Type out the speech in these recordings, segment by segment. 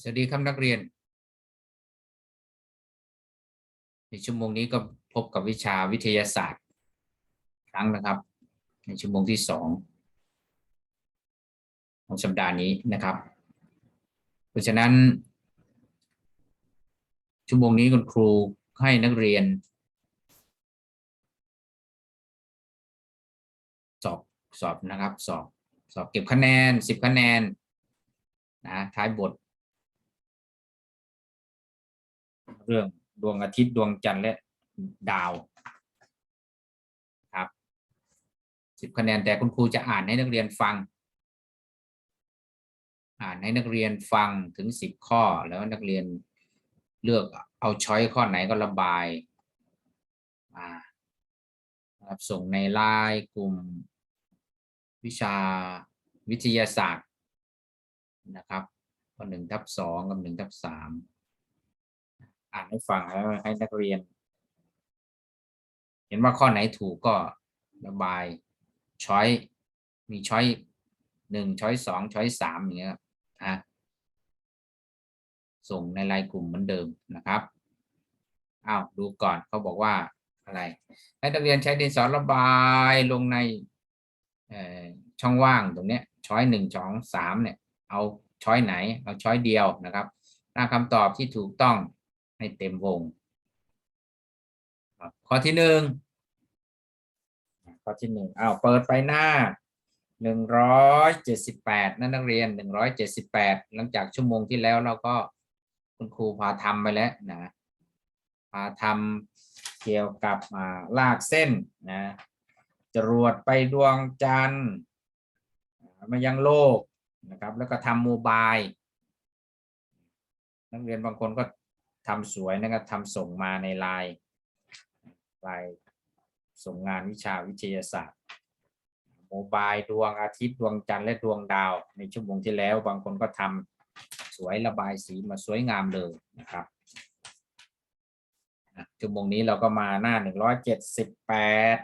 สวัสดีครับนักเรียน ในชั่วโมงนี้ก็พบกับวิชาวิทยาศาสตร์ครั้งนะครับ ในชั่วโมงที่สองของสัปดาห์นี้นะครับ เพราะฉะนั้น ชั่วโมงนี้คุณครูให้นักเรียน สอบสอบนะครับ สอบสอบเก็บคะแนนสิบคะแนนนะท้ายบท เรื่องดวงอาทิตย์ดวงจันทร์และดาวครับสิบคะแนนแต่คุณครูจะอ่านให้นักเรียนฟัง อ่านให้นักเรียนฟังถึงสิบข้อแล้วนักเรียนเลือกเอาช้อยข้อไหนก็ระบายมาครับส่งในไลน์กลุ่มวิชาวิทยาศาสตร์นะครับข้อหนึ่งทับสองกับหนึ่งทับสาม อ่านให้ฟังแล้วให้นักเรียน เห็นว่าข้อไหนถูกก็ระบายช้อยมีช้อยหนึ่งช้อยสองช้อยสามอย่างเงี้ยอะส่งในไลน์กลุ่มเหมือนเดิมนะครับอ้าวดูก่อนเขาบอกว่าอะไรให้นักเรียนใช้ดินสอระบายลงในช่องว่างตรงนี้ช้อยหนึ่งช้องสามเนี่ยเอาช้อยไหนเอาช้อยเดียวนะครับหน้าคำตอบที่ถูกต้อง ให้เต็มวงข้อที่หนึ่งข้อที่หนึ่งอ้าวเปิดไปหน้าหนึ่งร้อยเจ็ดสิบแปดนั่นนักเรียนหนึ่งร้อยเจ็ดสิบแปดหลังจากชั่วโมงที่แล้วเราก็คุณครูพาทำไปแล้วนะพาทำเกี่ยวกับาลากเส้นนะจรวดไปดวงจันทร์มายังโลกนะครับ แล้วก็ทำโมบายนักเรียนบางคนก็ ทำสวยนะครับทำส่งมาในไลน์ไลน์ส่งงานวิชาวิทยาศาสตร์โมบายดวงอาทิตย์ดวงจันทร์และดวงดาว ในชั่วโมงที่แล้วบางคนก็ทำสวยระบายสีมาสวยงามเลยนะครับชั่วโมงนี้เราก็มาหน้าหนึ่งร้อยเจ็ดสิบแปด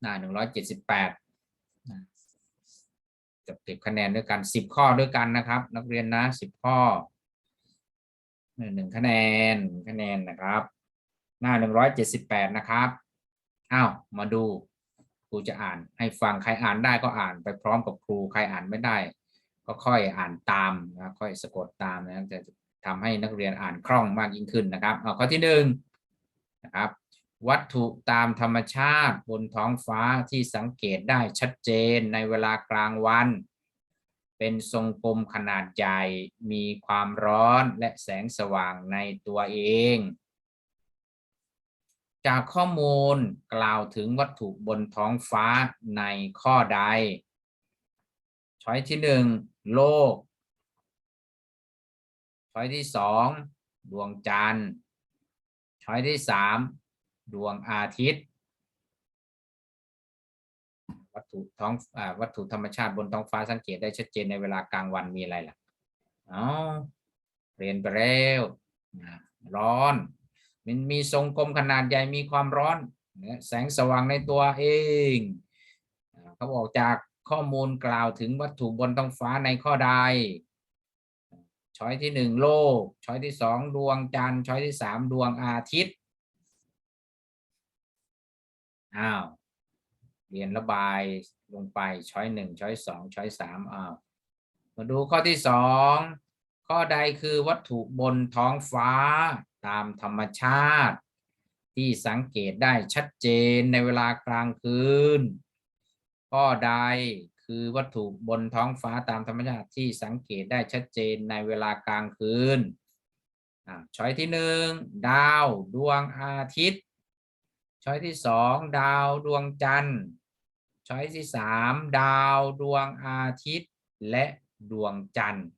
หน้าหนึ่งร้อยเจ็ดสิบแปดจะเก็บคะแนนด้วยกันสิบข้อด้วยกันนะครับ นักเรียนนะสิบข้อ หนึ่งคะแนนคะแนนนะครับ หน้าหนึ่งร้อยเจ็ดสิบแปดนะครับอ้าวมาดูครูจะอ่านให้ฟังใครอ่านได้ก็อ่านไปพร้อมกับครูใครอ่านไม่ได้ ก็ค่อยอ่านตามนะค่อยสะกดตามนะจะทำให้นักเรียนอ่านคล่องมากยิ่งขึ้นนะครับเอาข้อที่หนึ่งนะครับวัตถุตามธรรมชาติบนท้องฟ้าที่สังเกตได้ชัดเจนในเวลากลางวัน เป็นทรงกลมขนาดใหญ่ มีความร้อนและแสงสว่างในตัวเอง จากข้อมูลกล่าวถึงวัตถุบนท้องฟ้าในข้อใด ช้อยที่หนึ่งโลก ช้อยที่สองดวงจันทร์ ช้อยที่สามดวงอาทิตย์ วัตถุท้องอวัตถุธรรมชาติบนท้องฟ้าสังเกตได้ชัดเจนในเวลากลางวันมีอะไรล่ะอ๋อเรียนไปแล้วร้อน มันมีทรงกลมขนาดใหญ่มีความร้อนแสงสว่างในตัวเองเขาบอกจากข้อมูลกล่าวถึงวัตถุบนท้องฟ้าในข้อใดช้อยที่หนึ่งโลก ช้อยที่สองดวงจันทร์ช้อยที่สามดวงอาทิตย์อ้าว เรียนระบายลงไปช้อยหนึ่งช้อยสองช้อยสามอ้ามาดูข้อที่สองข้อใดคือวัตถุบนท้องฟ้าตามธรรมชาติ ที่สังเกตได้ชัดเจนในเวลากลางคืน ข้อใดคือวัตถุบนท้องฟ้าตามธรรมชาติที่สังเกตได้ชัดเจนในเวลากลางคืนช้อยที่หนึ่งดาวดวงอาทิตย์ ช้อยที่สองดาวดวงจันทร์ ช้อยที่สามดาวดวงอาทิตย์และดวงจันทร์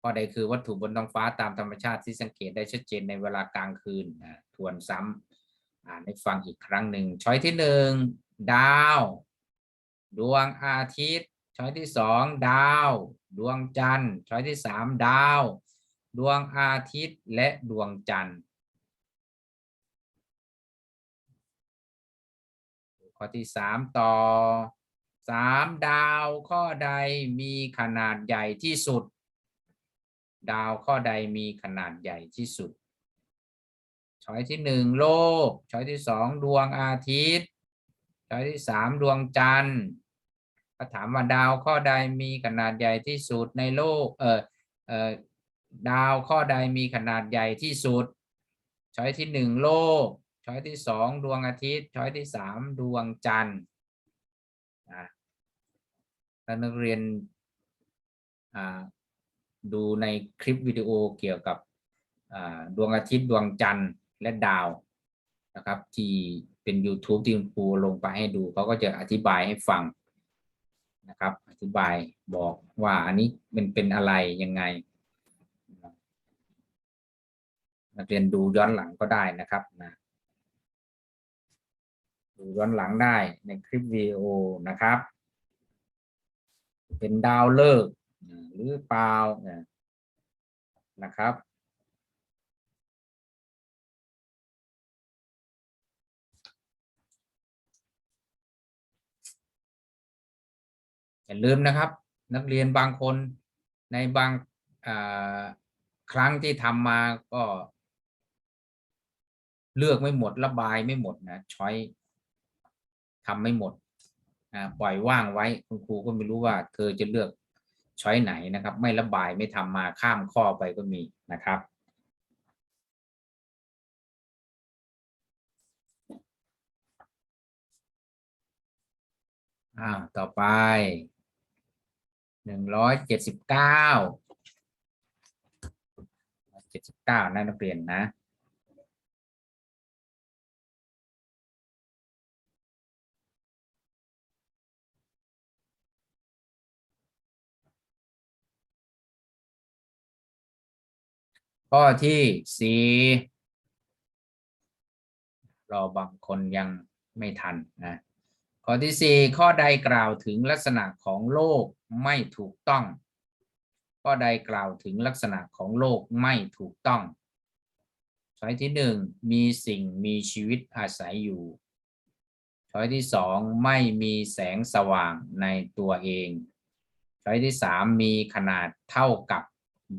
ข้อใดคือวัตถุบนท้องฟ้าตามธรรมชาติที่สังเกตได้ชัดเจนในเวลากลางคืนนะทวนซ้ำอ่านให้ฟังอีกครั้งหนึ่งช้อยที่หนึ่งดาว ดวงอาทิตย์ ช้อยที่สองดาว ดวงจันทร์ ช้อยที่สามดาว ดวงอาทิตย์และดวงจันทร์ ข้อที่สามต่อสามดาวข้อใดมีขนาดใหญ่ที่สุด ดาวข้อใดมีขนาดใหญ่ที่สุด ช้อยที่หนึ่งโลก ช้อยที่สองดวงอาทิตย์ ช้อยที่สามดวงจันทร์ ก็ถามว่าดาวข้อใดมีขนาดใหญ่ที่สุดในโลกเออเออดาวข้อใดมีขนาดใหญ่ที่สุด ช้อยที่หนึ่งโลก ช้อยที่สองดวงอาทิตย์ ช้อยที่สามดวงจันทร์นะถ้านักเรียนอ่าดูในคลิปวิดีโอเกี่ยวกับดวงอาทิตย์ดวงจันทร์และดาวนะครับ ที่เป็น YouTube ที่คุณครูลงไปให้ดูเขาก็จะอธิบายให้ฟัง นะครับ อธิบายบอกว่าอันนี้มันเป็นอะไรยังไง นักเรียนดูย้อนหลังก็ได้นะครับนะดูย้อนหลังได้ในคลิปวิดีโอนะครับ เป็นดาวฤกษ์หรือเปล่านะครับ อย่าลืมนะครับ นักเรียนบางคนในบางครั้งที่ทำมาก็ เลือกไม่หมดระบายไม่หมดนะช้อยทำไม่หมดปล่อยว่างไว้คุณครูก็ไม่รู้ว่า เธอจะเลือกช้อยไหนนะครับ ไม่ระบายไม่ทำมาข้ามข้อไปก็มีนะครับอ้าวต่อไป หนึ่งร้อยเจ็ดสิบเก้าเจ็ดสิบเก้านะนักเรียนนะข้อที่สี่รอบางคนยังไม่ทันนะข้อที่สี่ข้อใดกล่าวถึงลักษณะของโลก ไม่ถูกต้อง ข้อใดกล่าวถึงลักษณะของโลกไม่ถูกต้องช้อยที่หนึ่งมีสิ่งมีชีวิตอาศัยอยู่ ช้อยที่สองไม่มีแสงสว่างในตัวเอง ช้อยที่สามมีขนาดเท่ากับ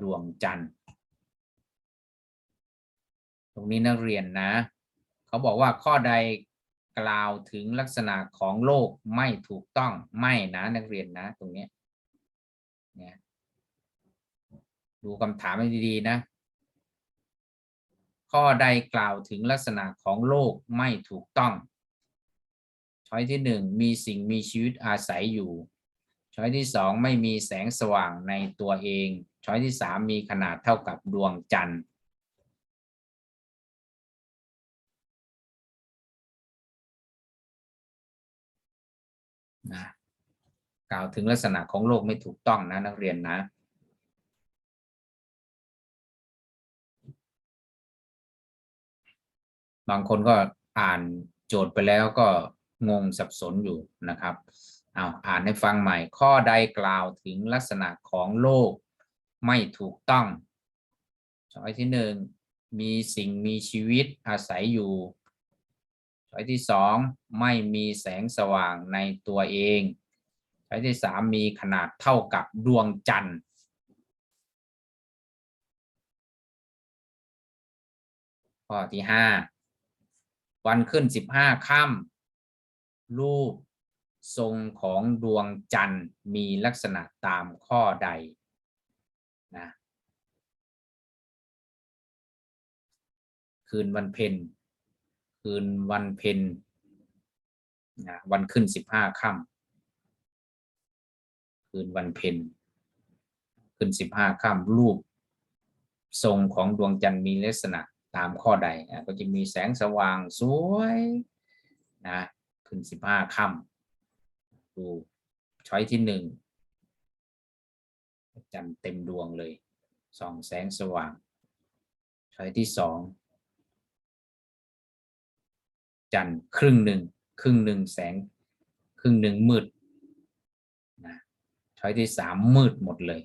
ดวงจันทร์ ตรงนี้นักเรียนนะ เขาบอกว่าข้อใดกล่าวถึงลักษณะของโลกไม่ถูกต้องไม่นะนักเรียนนะ ตรงนี้ นี่ยดูคำถามให้ดีๆนะ ข้อใดกล่าวถึงลักษณะของโลกไม่ถูกต้อง ช้อยที่หนึ่งมีสิ่งมีชีวิตอาศัยอยู่ ช้อยที่สองไม่มีแสงสว่างในตัวเอง ช้อยที่สามมีขนาดเท่ากับดวงจันทร์นะ กล่าวถึงลักษณะของโลกไม่ถูกต้องนะนักเรียนนะบางคนก็อ่านโจทย์ไปแล้วก็งงสับสนอยู่นะครับเอาอ่านให้ฟังใหม่ ข้อใดกล่าวถึงลักษณะของโลกไม่ถูกต้องช้อยที่หนึ่งมีสิ่งมีชีวิตอาศัยอยู่ช้อยที่สองไม่มีแสงสว่างในตัวเอง ช้อยที่สามมีขนาดเท่ากับดวงจันทร์ข้อที่ห้าวันขึ้นสิบห้าค่ำรูปทรงของดวงจันทร์มีลักษณะตามข้อใดนะคืนวันเพ็ญคืนวันเพ็ญนะวันขึ้นสิบห้าค่ำ คืนวันเพ็ญขึ้นสิบห้าค่ำรูป ทรงของดวงจันทร์มีลักษณะตามข้อใดอะก็จะมีแสงสว่างสวยนะขึ้นสิบห้าค่ำดูช้อยที่หนึ่งจันทร์เต็มดวงเลยส่องแสงสว่าง ช้อยที่สองจันทร์ครึ่งหนึ่งครึ่งหนึ่งแสง ครึ่งหนึ่งมืด ช้อยที่สามมืดหมดเลย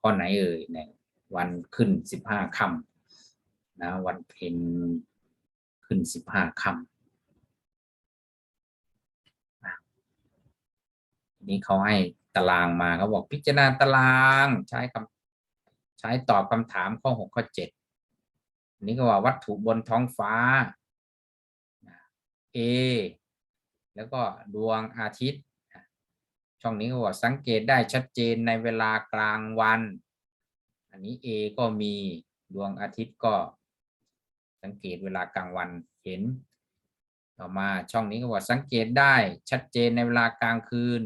ข้อไหนเอ่ยเนี่ยวันขึ้นสิบห้าค่ำนะวันเพ็ญขึ้นสิบห้าค่ำนี้เขาให้ตารางมาเขาบอกพิจารณาตารางใช้คำใช้ตอบคำถามข้อหกข้อเจ็ดนนี้ก็ว่าวัตถุบนท้องฟ้า A แล้วก็ดวงอาทิตย์ ช่องนี้ก็บอกสังเกตได้ชัดเจนในเวลากลางวัน อันนี้ A ก็มีดวงอาทิตย์ก็ สังเกตเวลากลางวันเห็น ต่อมาช่องนี้ก็บอกสังเกตได้ชัดเจนในเวลากลางคืน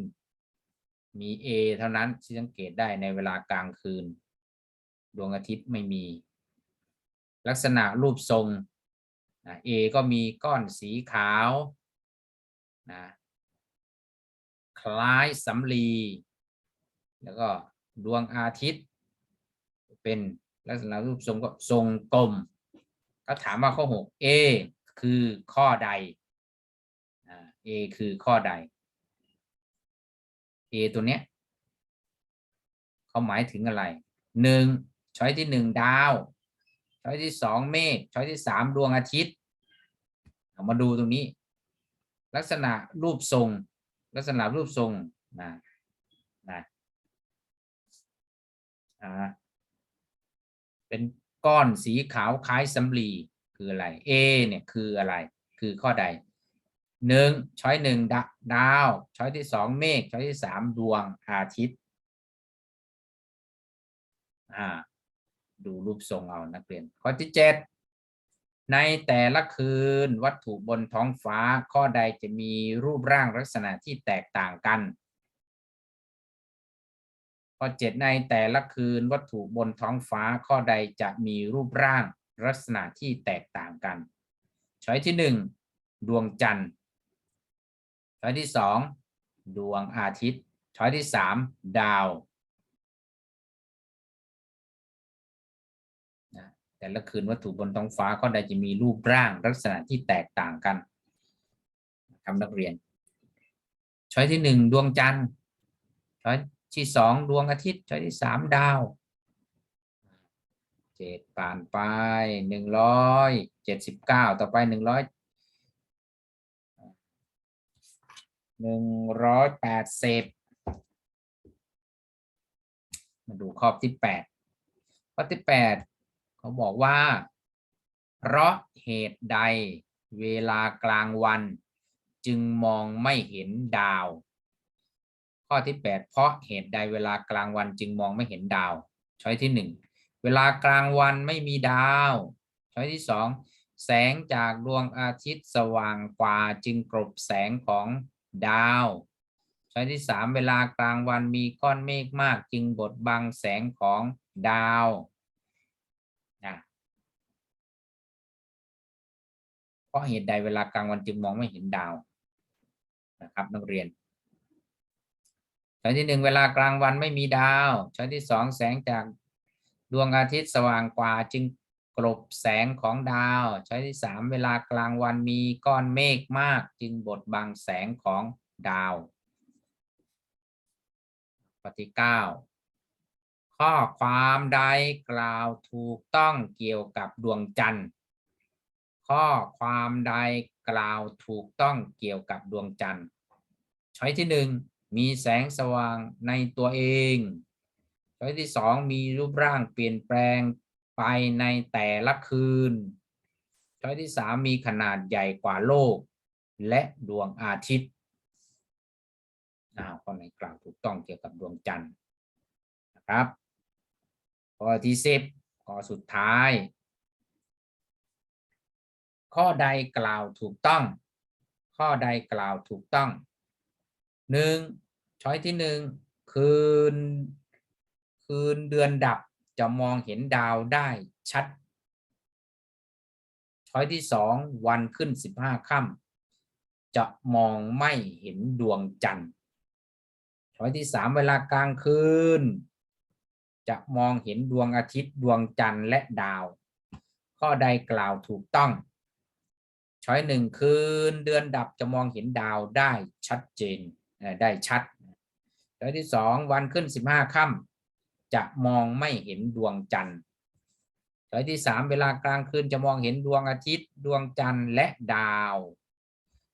มี A เท่านั้นที่สังเกตได้ในเวลากลางคืน ดวงอาทิตย์ไม่มี ลักษณะรูปทรง A ก็มีก้อนสีขาว นะคล้ายสำลี แล้วก็ดวงอาทิตย์ เป็นลักษณะรูปทรงก็ทรงกลมก็ถามว่าข้อ 6 A คือข้อใดอ่า A คือข้อใด A ตัวเนี้ยเขาหมายถึงอะไรหนึ่งช้อยที่หนึ่งดาว ช้อยที่สองเมฆช้อยที่สามดวงอาทิตย์เอามาดูตรงนี้ ลักษณะรูปทรง ลักษณะรูปทรงนะนะอ่าเป็นก้อนสีขาวคล้ายสำลีคืออะไร A เนี่ยคืออะไร คือข้อใดหนึ่งช้อยหนึ่งดาดาวช้อยที่สองเมฆช้อยที่สามดวงอาทิตย์อ่าดูรูปทรงเอานักเรียนข้อที่เจ็ด ในแต่ละคืนวัตถุบนท้องฟ้าข้อใดจะมีรูปร่างลักษณะที่แตกต่างกัน ข้อเจ็ดในแต่ละคืนวัตถุบนท้องฟ้าข้อใดจะมีรูปร่างลักษณะที่แตกต่างกัน ช้อยที่หนึ่งดวงจันทร์ ช้อยที่สองดวงอาทิตย์ ช้อยที่สามดาว แต่ละคืนวัตถุบนท้องฟ้าข้อใดจะมีรูปร่างลักษณะที่แตกต่างกันคำนักเรียน ช้อยที่หนึ่งดวงจันทร์ช้อยที่สองดวงอาทิตย์ ช้อยที่สามดาวเจ็ดผ่านไปหนึ่งร้อยเจ็ดสิบเก้าต่อไปหนึ่งร้อยหนึ่งร้อยแปดสิบมาดูข้อที่แปดข้อที่แปด เขาบอกว่า เพราะเหตุใดเวลากลางวัน จึงมองไม่เห็นดาว ข้อที่แปดเพราะเหตุใดเวลากลางวันจึงมองไม่เห็นดาว ช้อยที่หนึ่งเวลากลางวันไม่มีดาว ช้อยที่สองแสงจากดวงอาทิตย์สว่างกว่าจึงกลบแสงของดาวช้อยที่สามเวลากลางวันมีก้อนเมฆมากจึงบดบังแสงของดาวนะ เพราะเหตุใดเวลากลางวันจึงมองไม่เห็นดาวนะครับ นักเรียนช้อยที่หนึ่งเวลากลางวันไม่มีดาวช้อยที่สองแสงจากดวงอาทิตย์สว่างกว่าจึงกลบแสงของดาวช้อยที่สามเวลากลางวันมีก้อนเมฆมากจึงบดบังแสงของดาวข้อที่เก้าข้อความใดกล่าวถูกต้องเกี่ยวกับดวงจันทร์ ข้อความใดกล่าวถูกต้องเกี่ยวกับดวงจันทร์ ช้อยที่หนึ่งมีแสงสว่างในตัวเอง ช้อยที่สองมีรูปร่างเปลี่ยนแปลงไปในแต่ละคืน ช้อยที่สามมีขนาดใหญ่กว่าโลก และดวงอาทิตย์อ้าวข้อไหนกล่าวถูกต้องเกี่ยวกับดวงจันทร์นะครับข้อที่สิบข้อสุดท้าย ข้อใดกล่าวถูกต้อง ข้อใดกล่าวถูกต้องหนึ่งช้อยที่หนึ่งคืน คืนเดือนดับจะมองเห็นดาวได้ชัด ช้อยที่สองวันขึ้นสิบห้าค่ำจะมองไม่เห็นดวงจันทร์ ช้อยที่สามเวลากลางคืน จะมองเห็นดวงอาทิตย์ดวงจันทร์และดาว ข้อใดกล่าวถูกต้อง ช้อยหนึ่งคืนเดือนดับจะมองเห็นดาวได้ชัดเจนได้ชัดช้อยที่สองวันขึ้นสิบห้าค่ำจะมองไม่เห็นดวงจันทร์ช้อยที่สามเวลากลางคืนจะมองเห็นดวงอาทิตย์ดวงจันทร์และดาว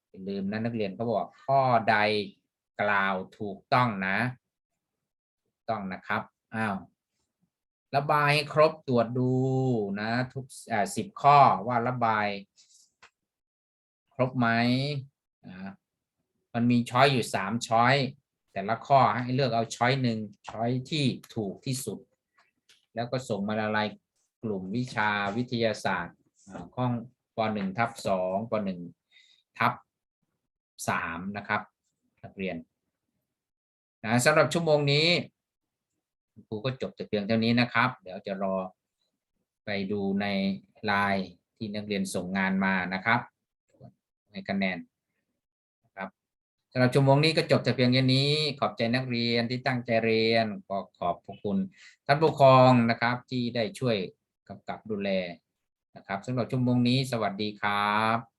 อย่าลืมนะนักเรียนเขาบอกข้อใดกล่าวถูกต้องนะ ต้องนะครับอ้าวระบายให้ครบตรวจดูนะทุกสิบข้อว่าระบาย ครบไหมอ่ามันมีช้อยอยู่สามช้อยแต่ละข้อให้เลือกเอาช้อยหนึ่งช้อยที่ถูกที่สุด แล้วก็ส่งมาละลายกลุ่มวิชาวิทยาศาสตร์ข้องปหนึ่งทับสองปหนึ่งทับสามนะครับนักเรียนนะสำหรับชั่วโมงนี้ครูก็จบแต่เพียงเท่านี้นะครับ เดี๋ยวจะรอไปดูในไลน์ที่นักเรียนส่งงานมานะครับ ให้คะแนนนะครับสำหรับชั่วโมงนี้ก็จบแต่เพียงแค่นี้ ขอบใจนักเรียนที่ตั้งใจเรียนก็ขอบพระคุณท่านผู้ปกครองนะครับที่ได้ช่วยกำกับดูแลนะครับสำหรับชั่วโมงนี้สวัสดีครับ